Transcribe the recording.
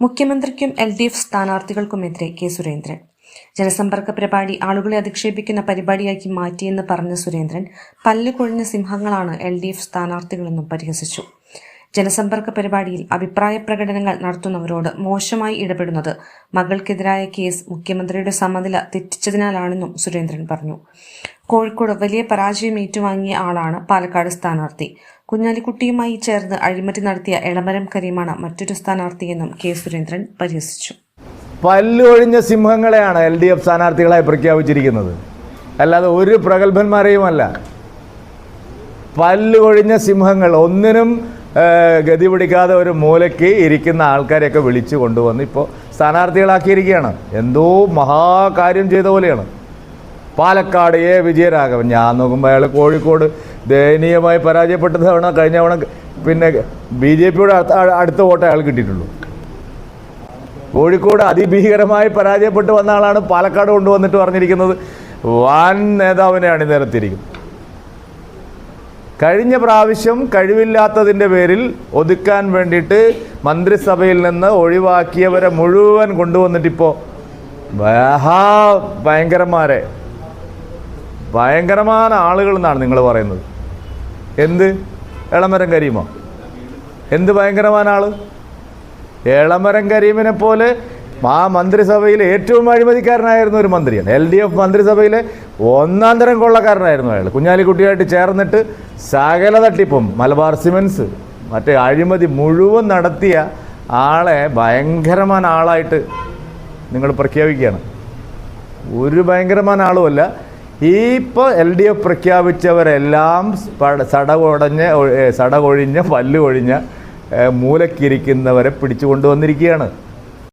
മുഖ്യമന്ത്രിക്കും L D F സ്ഥാനാർത്ഥികൾക്കുമെതിരെ K Surendran. ജനസമ്പർക്ക പരിപാടി ആളുകളെ അധിക്ഷേപിക്കുന്ന പരിപാടിയാക്കി മാറ്റിയെന്ന് പറഞ്ഞ സുരേന്ദ്രൻ പല്ല് കൊഴിഞ്ഞ സിംഹങ്ങളാണ് എൽ ഡി എഫ് സ്ഥാനാർത്ഥികളെന്നും പരിഹസിച്ചു. ജനസമ്പർക്ക പരിപാടിയിൽ അഭിപ്രായ പ്രകടനങ്ങൾ നടത്തുന്നവരോട് മോശമായി ഇടപെടുന്നത് മകൾക്കെതിരായ കേസ് മുഖ്യമന്ത്രിയുടെ സമനില തെറ്റിച്ചതിനാലാണെന്നും സുരേന്ദ്രൻ പറഞ്ഞു. കോഴിക്കോട് വലിയ പരാജയം ഏറ്റുവാങ്ങിയ ആളാണ് പാലക്കാട് സ്ഥാനാർത്ഥി. കുഞ്ഞാലിക്കുട്ടിയുമായി ചേർന്ന് അഴിമതി നടത്തിയ എളമരം കരീമാണ് മറ്റൊരു സ്ഥാനാർത്ഥിയെന്നും കെ സുരേന്ദ്രൻ പരിഹസിച്ചു. പല്ലൊഴിഞ്ഞ സിംഹങ്ങളെയാണ് എൽ ഡി എഫ് സ്ഥാനാർത്ഥികളായി പ്രഖ്യാപിച്ചിരിക്കുന്നത്. അല്ലാതെ ഒരു പ്രഗത്ഭന്മാരെയുമല്ല. പല്ലൊഴിഞ്ഞ സിംഹങ്ങൾ ഒന്നിനും ഗതി പിടിക്കാതെ ഒരു മൂലയ്ക്ക് ഇരിക്കുന്ന ആൾക്കാരെയൊക്കെ വിളിച്ചു കൊണ്ടുവന്ന് ഇപ്പോൾ സ്ഥാനാർത്ഥികളാക്കിയിരിക്കുകയാണ്. എന്തോ മഹാകാര്യം ചെയ്ത പോലെയാണ്. പാലക്കാട് എ വിജയരാഘവൻ. ഞാൻ നോക്കുമ്പോൾ അയാൾ കോഴിക്കോട് ദയനീയമായി പരാജയപ്പെട്ട തവണ കഴിഞ്ഞ തവണ പിന്നെ ബി ജെ പിയുടെ അടുത്ത വോട്ട് അയാൾ കിട്ടിയിട്ടുള്ളൂ. കോഴിക്കോട് അതിഭീകരമായി പരാജയപ്പെട്ട് വന്ന ആളാണ് പാലക്കാട് കൊണ്ടുവന്നിട്ട് പറഞ്ഞിരിക്കുന്നത്. വാൻ നേതാവിനെ അണിനിരത്തിയിരിക്കും കഴിഞ്ഞ പ്രാവശ്യം കഴിവില്ലാത്തതിന്റെ പേരിൽ ഒതുക്കാൻ വേണ്ടിയിട്ട് മന്ത്രിസഭയിൽ നിന്ന് ഒഴിവാക്കിയവരെ മുഴുവൻ കൊണ്ടുവന്നിട്ടിപ്പോൾ ഭയങ്കരന്മാരെ. ഭയങ്കരമായ ആളുകൾ എന്നാണ് നിങ്ങൾ പറയുന്നത്. എന്ത്? എളമരം കരീമോ? എന്ത് ഭയങ്കരമായ ആൾ? ഏളമരം കരീമിനെ പോലെ ആ മന്ത്രിസഭയിൽ ഏറ്റവും അഴിമതിക്കാരനായിരുന്ന ഒരു മന്ത്രിയാണ്. എൽ ഡി എഫ് മന്ത്രിസഭയിലെ ഒന്നാം തരം കൊള്ളക്കാരനായിരുന്നു അയാൾ. കുഞ്ഞാലിക്കുട്ടിയായിട്ട് ചേർന്നിട്ട് സകല തട്ടിപ്പും മലബാർ സിമെൻസ് മറ്റേ അഴിമതി മുഴുവൻ നടത്തിയ ആളെ ഭയങ്കരമായ ആളായിട്ട് നിങ്ങൾ പ്രഖ്യാപിക്കുകയാണ്. ഒരു ഭയങ്കരമായ ആളുമല്ല ഈ ഇപ്പോൾ എൽ ഡി എഫ് പ്രഖ്യാപിച്ചവരെല്ലാം സടകൊടഞ്ഞ് സടകൊഴിഞ്ഞ് പല്ലുകൊഴിഞ്ഞ് പല്ല് കൊഴിഞ്ഞ മൂലക്കിരിക്കുന്നവരെ പിടിച്ചു കൊണ്ടുവന്നിരിക്കുകയാണ്